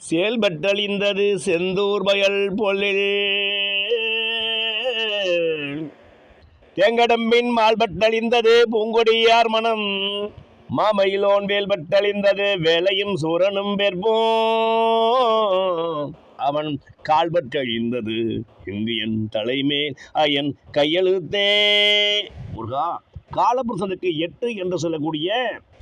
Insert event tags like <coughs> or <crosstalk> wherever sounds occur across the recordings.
செயல்பட்டழிந்தது செந்தூர் வயல் பொல்லில் தேங்கடம்பின் மால்பட்டழிந்தது பூங்கொடியார் மனம். மாமயிலோன் வேல்பட்டழிந்தது வேலையும் சூரனும் பெற்போம் அவன் கால்பற்றழிந்தது இந்தியன் தலைமேல் அயன் கையெழுத்தே. முருகா காலபுருஷனுக்கு எட்டு என்று சொல்லக்கூடிய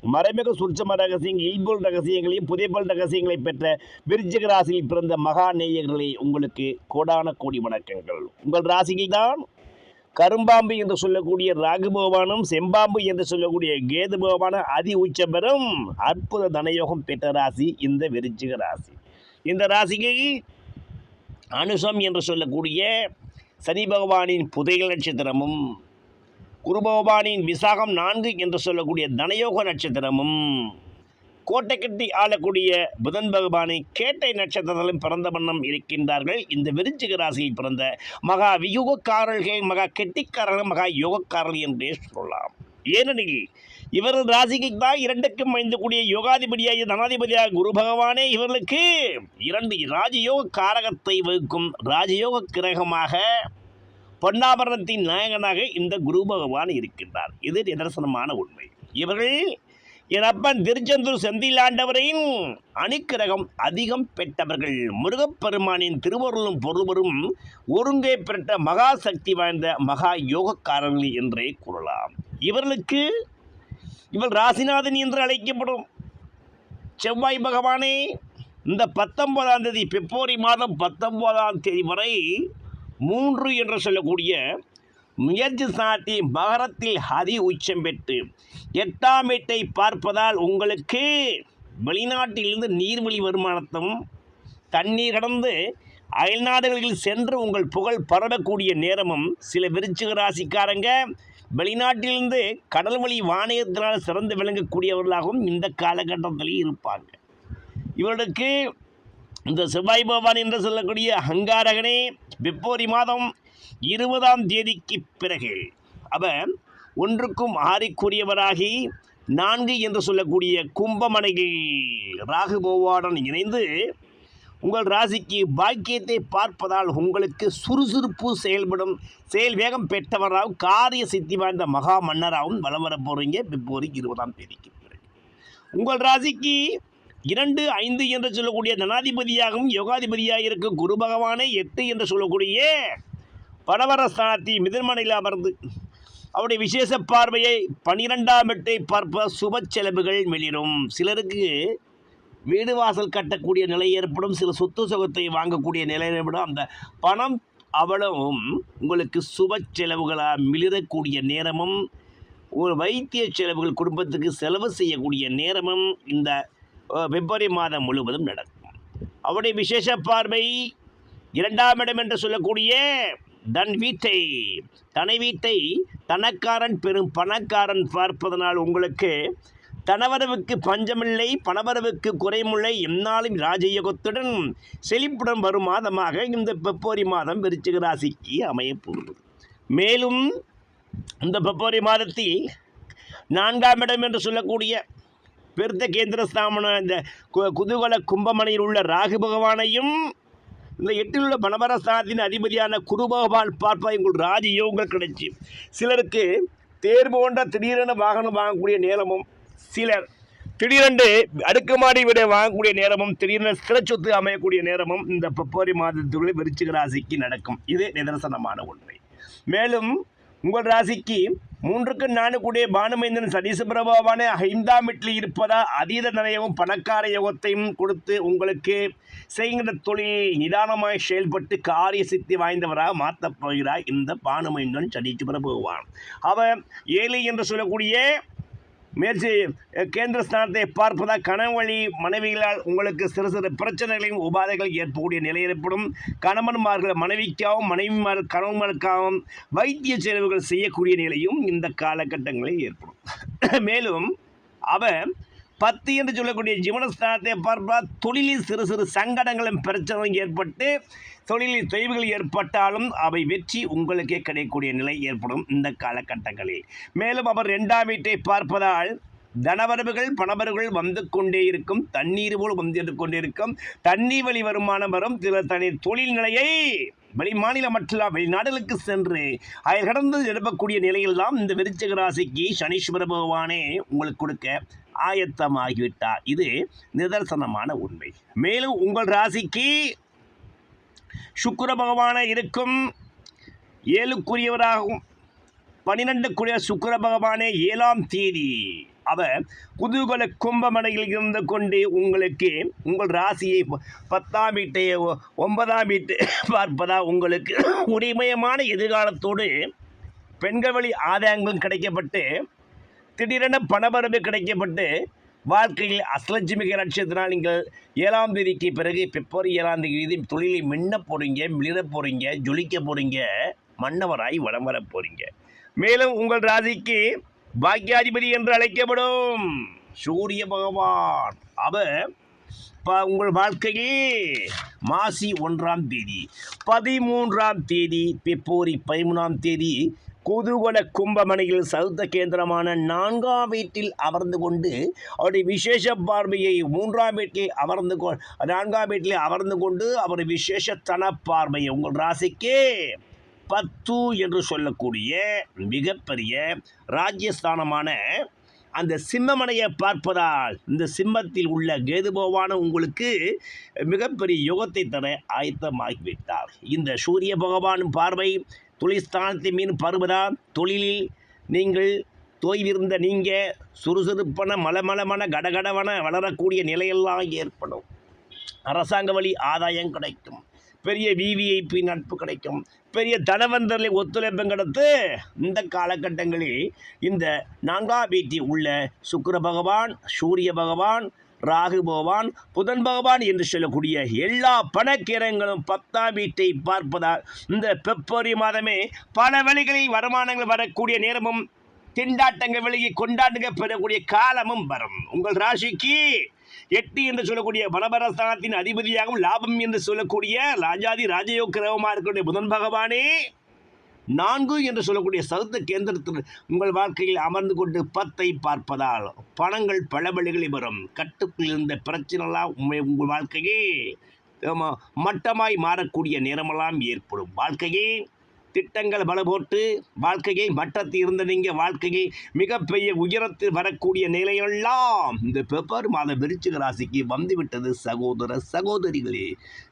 மறைமுக சுற்சம ரகசியங்கள் இல்பொல் ரகசியங்களையும் புதைபல் ரகசியங்களை பெற்ற விருச்சிக ராசியில் பிறந்த மகா நேயர்களே உங்களுக்கு கோடான கோடி வணக்கங்கள். உங்கள் ராசியில் தான் கரும்பாம்பு என்று சொல்லக்கூடிய ராகு பகவானும் செம்பாம்பு என்று சொல்லக்கூடிய கேது பகவானும் அதி உச்சம் பெறும் அற்புத தனயோகம் பெற்ற ராசி இந்த விருச்சிக ராசி. இந்த ராசிக்கு அனுசம் என்று சொல்லக்கூடிய சனி பகவானின் புதைகள் நட்சத்திரமும் குருபவானியின் விசாகம் நான்கு என்று சொல்லக்கூடிய தனயோக நட்சத்திரமும் கோட்டை கட்டி ஆளக்கூடிய புதன் பகவானை கேட்டை நட்சத்திரத்திலும் பிறந்த வண்ணம் இருக்கின்றார்கள். இந்த விருச்சிக ராசியில் பிறந்த மகா வியூகக்காரர்கள் மகா கெட்டிக்காரர்கள் மகா யோகக்காரர்கள் என்றே சொல்லலாம். ஏனெனில் இவரது ராசிக்கு தான் இரண்டுக்கும் அமைந்தக்கூடிய யோகாதிபதியாக தனாதிபதியாக குரு பகவானே இவர்களுக்கு இரண்டு ராஜயோக காரகத்தை வகுக்கும் ராஜயோக கிரகமாக பொன்னாபரணத்தின் நாயகனாக இந்த குரு பகவான் இருக்கின்றார். இது நிதர்சனமான உண்மை. இவர்கள் என் அப்பன் திருச்செந்தூர் செந்திலாண்டவரின் அணிக்கிரகம் அதிகம் பெற்றவர்கள். முருகப்பெருமானின் திருவருளும் பொருள்வரும் ஒருங்கே பெற்ற மகா சக்தி வாய்ந்த மகா யோகக்காரர்கள் என்றே கூறலாம். இவர்களுக்கு இவர் ராசிநாதன் என்று அழைக்கப்படும் செவ்வாய் பகவானே இந்த பத்தொன்பதாம் தேதி பிப்ரவரி மாதம் பத்தொன்பதாம் தேதி வரை மூன்று என்று சொல்லக்கூடிய முயற்சி சாட்டி மகரத்தில் அதி உச்சம் பெற்று எட்டாம் வீட்டை பார்ப்பதால் உங்களுக்கு வெளிநாட்டிலிருந்து நீர்வழி வருமானத்தும் தண்ணீர் கடந்து அயல்நாடுகளில் சென்று உங்கள் புகழ் பரவக்கூடிய நேரமும் சில விருச்சிக ராசிக்காரங்க வெளிநாட்டிலிருந்து கடல் வழி வாணியத்தினால் சிறந்து விளங்கக்கூடியவர்களாகவும் இந்த காலகட்டத்தில் இருப்பாங்க. இவர்களுக்கு இந்த செவ்வாய் பகவான் என்று சொல்லக்கூடிய அங்காரகனே பிப்ரவரி மாதம் இருபதாம் தேதிக்கு பிறகு அவர் ஒன்றுக்கும் ஆறிக்குரியவராகி நான்கு என்று சொல்லக்கூடிய கும்பமனையில் ராகு பகவானுடன் இணைந்து உங்கள் ராசிக்கு பாக்கியத்தை பார்ப்பதால் உங்களுக்கு சுறுசுறுப்பு செயல்படும் செயல் வேகம் பெற்றவராகவும் காரிய சித்தி வாய்ந்த மகா மன்னராகவும் வலம் வர போகிறீங்க பிப்ரவரி இருபதாம் தேதிக்கு பிறகு. உங்கள் ராசிக்கு இரண்டு ஐந்து என்று சொல்லக்கூடிய தனாதிபதியாகவும் யோகாதிபதியாக இருக்கும் குரு பகவானை எட்டு என்று சொல்லக்கூடிய பரவரஸ்தானத்தை மிதன்மனையில் அமர்ந்து அவருடைய விசேஷ பார்வையை பனிரெண்டாம் எட்டை பார்ப்ப சுப செலவுகள் வெளியிடும் சிலருக்கு வீடு வாசல் கட்டக்கூடிய நிலை ஏற்படும். சில சொத்து சுகத்தை வாங்கக்கூடிய நிலை ஏற்படும். அந்த பணம் அவ்வளவும் உங்களுக்கு சுப செலவுகளாக மிளிரக்கூடிய நேரமும் ஒரு வைத்திய செலவுகள் குடும்பத்துக்கு செலவு செய்யக்கூடிய நேரமும் இந்த பிப்ரவரி மாதம் முழுவதும் நடக்கும் அவருடைய விசேஷ பார்வை இரண்டாம் இடம் என்று சொல்லக்கூடிய தன் வீட்டை தனை வீட்டை தனக்காரன் பெரும் பணக்காரன் பார்ப்பதனால் உங்களுக்கு தனவரவுக்கு பஞ்சமில்லை பணவரவுக்கு குறைமுல்லை எந்நாளும் ராஜயோகத்துடன் செழிப்புடன் வரும் மாதமாக இந்த பிப்ரவரி மாதம் விருச்சிக ராசிக்கு அமையப்போகிறது மேலும் இந்த பிப்ரவரி மாதத்தில் நான்காம் இடம் என்று சொல்லக்கூடிய பெருத்த கேந்திரஸ்தாமன இந்த கு- குதூகல கும்பமனையில் உள்ள ராகு பகவானையும் இந்த எட்டில் உள்ள பணபரஸ்தானத்தின் அதிபதியான குருபகவான் பார்ப்பது உங்கள் ராஜயோகங்கள் கிடைச்சி. சிலருக்கு தேர் போன்ற திடீரென வாகனம் வாங்கக்கூடிய நேரமும் சிலர் திடீரென்று அடுக்குமாடி விட வாங்கக்கூடிய நேரமும் திடீரென ஸ்திர சொத்து அமையக்கூடிய நேரமும் இந்த பிப்ரவரி மாதத்துக்குள்ளே விருச்சிக ராசிக்கு நடக்கும். இது நிதர்சனமான உண்மை. மேலும் உங்கள் ராசிக்கு மூன்றுக்கு நான்கு கூடிய பானுமைந்தன் சனீசபிரபாவான ஐந்தாம் வீட்டில் இருப்பதா அதீத நிலையமும் பணக்கார யோகத்தையும் கொடுத்து உங்களுக்கு செய்கின்ற தொழில் நிதானமாய் செயல்பட்டு காரிய சித்தி வாய்ந்தவராக மாற்றப் போகிறார் இந்த பானுமைந்தன் சனீஸ்வர பகவான் அவர் ஏழு என்று சொல்லக்கூடிய முயற்சி கேந்திர ஸ்தானத்தை பார்ப்பதால் கணவழி மனைவிகளால் உங்களுக்கு சிறு சிறு பிரச்சனைகளையும் உபாதைகள் ஏற்படக்கூடிய நிலை ஏற்படும். கணவன்மார்கள் மனைவிக்காகவும் மனைவிமார் கணவன்மாருக்காகவும் வைத்திய செலவுகள் செய்யக்கூடிய நிலையும் இந்த காலகட்டங்களில் ஏற்படும். <coughs> மேலும் அவர் பத்து என்று சொல்லக்கூடிய ஜீவனஸ்தானத்தை பார்ப்பா தொழிலில் சிறு சிறு சங்கடங்களும் பிரச்சனையும் ஏற்பட்டு தொழிலில் தொய்வுகள் ஏற்பட்டாலும் அவை வெற்றி உங்களுக்கே கிடைக்கக்கூடிய நிலை ஏற்படும் இந்த காலகட்டங்களில். மேலும் அவர் ரெண்டாம் வீட்டை பார்ப்பதால் தனவரவுகள் பணவரவுகள் வந்து கொண்டே இருக்கும் தண்ணீர் போல் வந்து கொண்டே இருக்கும் தண்ணி வழி வருமானம் வரும் சில தனி தொழில் நிலையை வெளி மாநிலம் மற்றும் வெளிநாடுகளுக்கு சென்று அயல் கடந்து நிரப்பக்கூடிய நிலையில்தான் இந்த விருச்சக ராசிக்கு சனீஸ்வர பகவானே உங்களுக்கு கொடுக்க ஆயத்தமாகிவிட்டார். இது நிதர்சனமான உண்மை. மேலும் உங்கள் ராசிக்கு சுக்கர பகவான இருக்கும். ஏழுக்குரியவராகவும் பனிரெண்டுக்குரிய சுக்கர பகவானே ஏழாம் தேதி அவர் குதூகல கும்பமனையில் இருந்து கொண்டு உங்களுக்கு உங்கள் ராசியை ப- பத்தாம் வீட்டை ஒ- ஒன்பதாம் வீட்டு <laughs> பார்ப்பதா உங்களுக்கு உரிமயமான எதிர்காலத்தோடு பெண்கள் வழி ஆதாயங்களும் கிடைக்கப்பட்டு திடீரென பணபரவு கிடைக்கப்பட்டு வாழ்க்கையில் அஸ்லட்சுமிக நட்சத்திரம் நீங்கள் ஏழாம் தேதிக்கு பிறகு பிப்ரவரி ஏழாம் தேதி தொழிலை மின்ன போகிறீங்க மிளிர போகிறீங்க ஜொலிக்க போகிறீங்க மன்னவராய் வலம் வர போகிறீங்க மேலும் உங்கள் ராசிக்கு பாக்கியாதிபதி என்று அழைக்கப்படும் சூரிய பகவான். அவர் ப உங்கள் வாழ்க்கையில் மாசி ஒன்றாம் தேதி பதிமூன்றாம் தேதி பிப்ரவரி பதிமூணாம் தேதி குதூகல கும்பமனையில் சௌத்த கேந்திரமான நான்காம் வீட்டில் அமர்ந்து கொண்டு அவருடைய விசேஷ பார்வையை மூன்றாம் வீட்டில் அமர்ந்து கொ நான்காம் வீட்டில் அமர்ந்து கொண்டு அவர் விசேஷத்தன பார்வையை உங்கள் ராசிக்கு பத்து என்று சொல்லக்கூடிய மிகப்பெரிய ராஜ்யஸ்தானமான அந்த சிம்மமனையை பார்ப்பதால் இந்த சிம்மத்தில் உள்ள கேதுபோவான உங்களுக்கு மிகப்பெரிய யுகத்தை தர ஆயத்தமாகிவிட்டார். இந்த சூரிய பகவான் பார்வை தொழில்ஸ்தானத்தை மீன் பருவதால் தொழிலில் நீங்கள் தோய்விருந்த நீங்கள் சுறுசுறுப்பன மலமலமன கடகடவன வளரக்கூடிய நிலையெல்லாம் ஏற்படும். அரசாங்க வழி ஆதாயம் கிடைக்கும். பெரிய விவிஐபி நட்பு கிடைக்கும். பெரிய தனவந்தர்களை ஒத்துழைப்பும் கிடைத்து இந்த காலகட்டங்களில் இந்த நான்கா வீட்டில் உள்ள சுக்கர பகவான் சூரிய பகவான் ராகு பகவான் புதன் பகவான் என்று சொல்லக்கூடிய எல்லா பணக்கிரங்களும் பத்தாம் வீட்டை பார்ப்பதால் இந்த பிப்ரவரி மாதமே பல வழிகளில் வருமானங்கள் வரக்கூடிய நேரமும் திண்டாட்டங்கள் வெளியே கொண்டாடுங்க பெறக்கூடிய காலமும் வரும். உங்கள் ராசிக்கு எட்டு என்று சொல்லக்கூடிய பலபரஸ்தானத்தின் அதிபதியாகவும் லாபம் என்று சொல்லக்கூடிய ராஜாதி ராஜயோக கிரகமாக இருக்கக்கூடிய புதன் பகவானே நான்கு என்று சொல்லக்கூடிய சவுத்த கேந்திரத்தில் உங்கள் வாழ்க்கையில் அமர்ந்து கொண்டு பத்தை பார்ப்பதால் பணங்கள் பல வழிகளில் வரும். கட்டுக்குள் இருந்த பிரச்சனைலாம் உங்கள் வாழ்க்கையே மட்டமாய் மாறக்கூடிய நேரமெல்லாம் ஏற்படும். வாழ்க்கையே திட்டங்கள் பல போட்டு வாழ்க்கையை மட்டத்தில் இருந்த நீங்கள் வாழ்க்கையை மிகப்பெரிய உயரத்தில் வரக்கூடிய நிலையெல்லாம் இந்த பிப்ரவரி மாத விருச்சிக ராசிக்கு வந்துவிட்டது சகோதர சகோதரிகளே.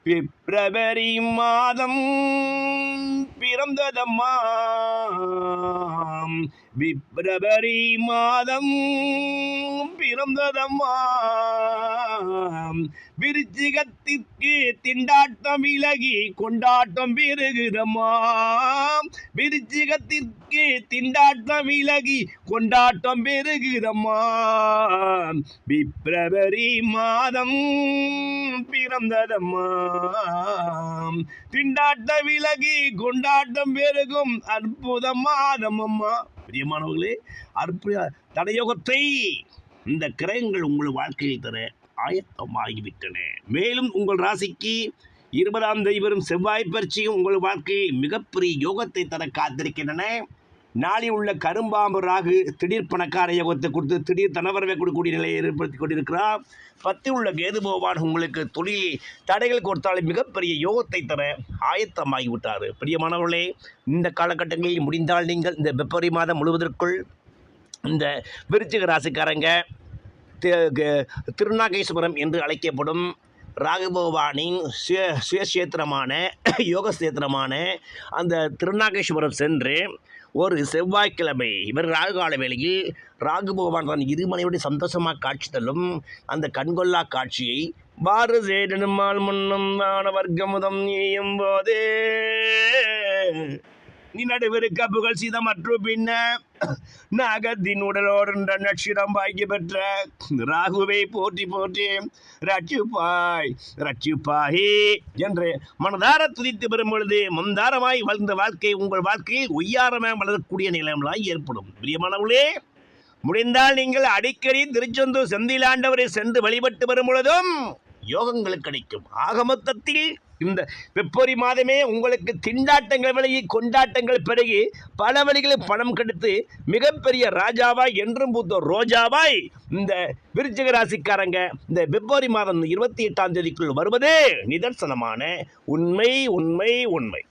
பிப்ரவரி மாதம் பிறந்ததம்மா. பிப்ரவரி மாதம் பிறந்ததம்மா. விருச்சிகத்திற்கு திண்டாட்டம் விலகி கொண்டாட்டம் பெருகுதம்மா. விருச்சிகத்திற்கு திண்டாட்டம் விலகி கொண்டாட்டம் பெருகுதம்மா. பிப்ரவரி மாதம் பிறந்ததம்மா. திண்டாட்ட விலகி கொண்டாட்டம் பெருகும் அற்புத மாதம் அம்மா பிரியமானவர்களே அற்புத தடையோகத்தை இந்த கிரகங்கள் உங்கள் வாழ்க்கையில் தர ஆயத்தமாகிவிட்டன. மேலும் உங்கள் ராசிக்கு இருபதாம் தேதி வரும் செவ்வாய் பயிற்சியும் உங்கள் வாழ்க்கையில் மிகப்பெரிய யோகத்தை தர காத்திருக்கின்றன. நாளை உள்ள கரும்பாம்பு ராகு திடீர் பணக்கார யோகத்தை கொடுத்து திடீர் தனவரவை கொடுக்கக்கூடிய நிலையை ஏற்படுத்தி கொண்டிருக்கிறார். பத்தி உள்ள கேது பகவான் உங்களுக்கு தொழில் தடைகள் கொடுத்தாலும் மிகப்பெரிய யோகத்தை தர ஆயத்தமாகி விட்டார். பிரியமானவர்களே இந்த காலகட்டங்களில் முடிந்தால் நீங்கள் இந்த பிப்ரவரி மாதம் முழுவதற்குள் இந்த விருச்சிக ராசிக்காரங்க திருநாகேஸ்வரம் என்று அழைக்கப்படும் ராகபவானின் சுய சுயக்ஷேத்திரமான யோக அந்த திருநாகேஸ்வரம் சென்று ஒரு செவ்வாய்க்கிழமை இவர் ராகுகால வேளையில் ராகு பகவான் தான் இருமனையோடு சந்தோஷமாக காட்சி தள்ளும் அந்த கண்கொள்ளா காட்சியை பாரு சேடனுமால் முன்னும் தான வர்க்கமுதம் நீயும் போதே நீ நடுவிருக்க புகழ் சீதமற்று பின்ன நாகத்தின் உடலோடுன்ற நட்சிடம் பாய்க்கு பெற்ற ராகுவை போற்றி போற்றி ரட்சிப்பாய் ரட்சிப்பாயே என்று மனதார துதித்து பெறும் பொழுது மந்தாரமாய் வாழ்ந்த வாழ்க்கை உங்கள் வாழ்க்கையில் ஒய்யாரமாக வளரக்கூடிய நிலையெல்லாம் ஏற்படும். பிரியமானவளே முடிந்தால் நீங்கள் அடிக்கடி திருச்செந்தூர் செந்திலாண்டவரை சென்று வழிபட்டு வரும் பொழுதும் யோகங்கள் கிடைக்கும். ஆக மொத்தத்தில் இந்த பிப்ரவரி மாதமே உங்களுக்கு திண்டாட்டங்கள் விலகி கொண்டாட்டங்கள் பிறகு பல வழிகளில் பணம் கெடுத்து மிகப்பெரிய ராஜாவாய் என்றும் பூத்த ரோஜாவாய் இந்த விருச்சிக ராசிக்காரங்க இந்த பிப்ரவரி மாதம் இருபத்தி எட்டாம் தேதிக்குள் வருவது நிதர்சனமான உண்மை உண்மை உண்மை.